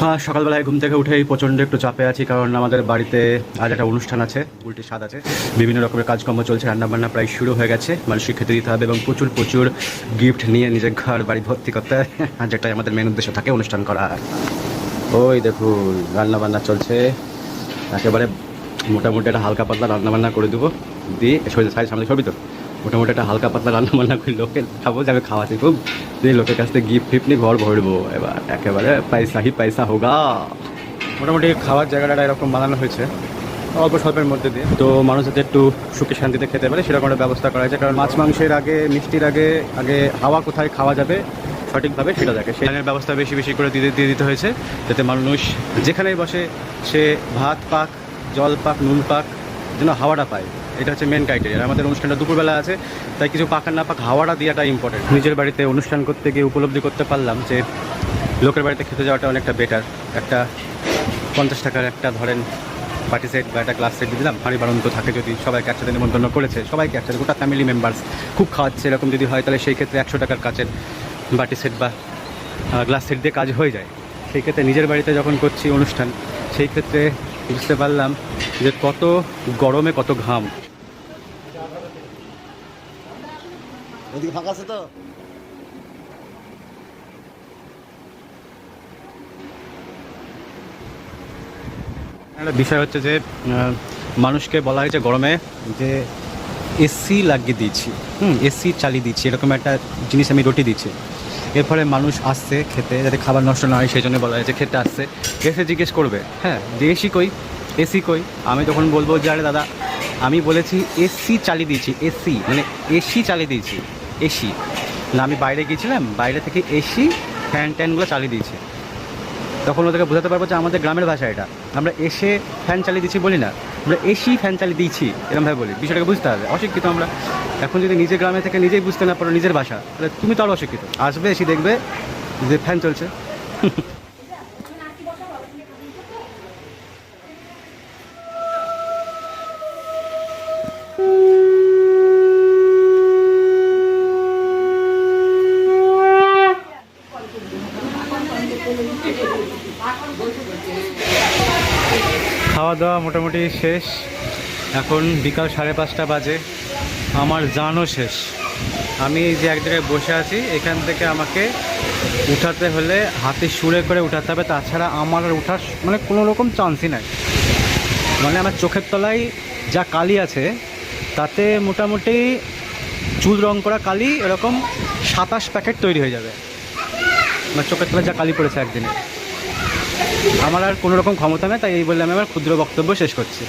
হ্যাঁ সকালবেলায় ঘুম থেকে উঠেই প্রচণ্ড একটু চাপে আছি, কারণ আমাদের বাড়িতে আজ একটা অনুষ্ঠান আছে, উল্টে স্বাদ আছে। বিভিন্ন রকমের কাজকর্ম চলছে, রান্নাবান্না প্রায় শুরু হয়ে গেছে। মানুষকে খেতে দিতে হবে এবং প্রচুর প্রচুর গিফট নিয়ে নিজের ঘর বাড়ি ভর্তি করতে হয় যেটাই আমাদের মেন উদ্দেশ্য থাকে অনুষ্ঠান করা। ওই দেখুন, রান্নাবান্না চলছে। একেবারে মোটামুটি একটা হালকা পাতলা রান্নাবান্না করে দেবো। দিয়ে সামনে সবই তো। মোটামুটি একটা হালকা পাতলা রান্না বান্না করি লোকে খাব, যাবে খাওয়াতে খুব। যে লোকের কাছ থেকে গিফট ফিফট নিয়ে ঘর ভরবো। এবার একেবারে পয়সা হি পয়সা হোগা। মোটামুটি খাওয়ার জায়গাটা এরকম বানানো হয়েছে, অল্প স্বল্পের মধ্যে দিয়ে। তো মানুষ যাতে একটু সুখে শান্তিতে খেতে পারে, সেরকম একটা ব্যবস্থা করা হয়েছে। কারণ মাছ মাংসের আগে, মিষ্টির আগে আগে হাওয়া কোথায় খাওয়া যাবে, সঠিকভাবে সেটা দেখে। সেখানের ব্যবস্থা বেশি বেশি করে দিয়ে দিয়ে দিতে হয়েছে, যাতে মানুষ যেখানেই বসে, সে ভাত পাক, জল পাক, নুন পাক যেন হাওয়াটা পায়। এটা হচ্ছে মেন ক্রাইটেরিয়া আমাদের অনুষ্ঠানটা দুপুরবেলা আছে, তাই কিছু পাক না পাক হাওয়াটা দেওয়াটা ইম্পর্টেন্ট নিজের বাড়িতে অনুষ্ঠান করতে গিয়ে উপলব্ধি করতে পারলাম যে লোকের বাড়িতে খেতে যাওয়াটা অনেকটা বেটার একটা পঞ্চাশ টাকার একটা ধরেন পার্টি সেট বা একটা গ্লাস সেট দিলাম ভারী বারণ তো থাকে যদি সবাইকে একসাথে নিমন্ত্রণ করেছে, সবাইকে একসাথে, গোটা ফ্যামিলি মেম্বার্স খুব খাওয়াচ্ছে, এরকম যদি হয় তাহলে সেই ক্ষেত্রে একশো টাকার কাচের বাটি সেট বা গ্লাস সেট দিয়ে কাজ হয়ে যায়। সেই ক্ষেত্রে নিজের বাড়িতে যখন করছি অনুষ্ঠান, সেই ক্ষেত্রে বুঝতে পারলাম যে কত গরমে কত ঘাম। ওদিকে ফাঁকা আছে তো? একটা বিষয় হচ্ছে যে মানুষকে বলা হয়েছে গরমে যে এসি লাগিয়ে দিয়েছি হুম এসি চালিয়ে দিচ্ছি এরকম একটা জিনিস আমি রুটি দিচ্ছি এর ফলে মানুষ আসছে খেতে, যাতে খাবার নষ্ট না হয়, সেই জন্য বলা হয়েছে খেতে আসছে। এসে জিজ্ঞেস করবে হ্যাঁ যে এসি কই? এসি কই? আমি তখন বলব যে, আরে দাদা, আমি বলেছি এসি চালিয়ে দিয়েছি এসি মানে এসি চালিয়ে দিয়েছি এসি না, আমি বাইরে গিয়েছিলাম, বাইরে থেকে এসি ফ্যান ট্যানগুলো চালিয়ে দিয়েছি। তখন ওদেরকে বোঝাতে পারব যে, আমাদের গ্রামের ভাষা এটা। আমরা এসে ফ্যান চালিয়ে দিচ্ছি বলি না, আমরা এসি ফ্যান চালিয়ে দিচ্ছি এরকমভাবে বলি। বিষয়টাকে বুঝতে হবে, অশিক্ষিত আমরা। এখন যদি নিজের গ্রামে থেকে নিজেই বুঝতে না পারো নিজের ভাষা, তাহলে তুমি তো আরও অশিক্ষিত। আসবে, এসে দেখবে যে ফ্যান চলছে। খাওয়া দাওয়া মোটামুটি শেষ। এখন বিকাল সাড়ে পাঁচটা বাজে। আমার জানও শেষ। আমি যে এক জায়গায় বসে আছি, এখান থেকে আমাকে উঠাতে হলে হাতে সুরে করে উঠাতে হবে। তাছাড়া আমার আর উঠার মানে কোনো রকম চান্সই নাই। মানে আমার চোখের তলায় যা কালি আছে, তাতে মোটামুটি চুল রং করা কালি এরকম সাতাশ প্যাকেট তৈরি হয়ে যাবে। আমার চোখের তলায় যা কালি পড়েছে একদিনে। আমার আর কোনো রকম ক্ষমতা নেই, তাই এই বলে আমি আমার ক্ষুদ্র বক্তব্য শেষ করছি।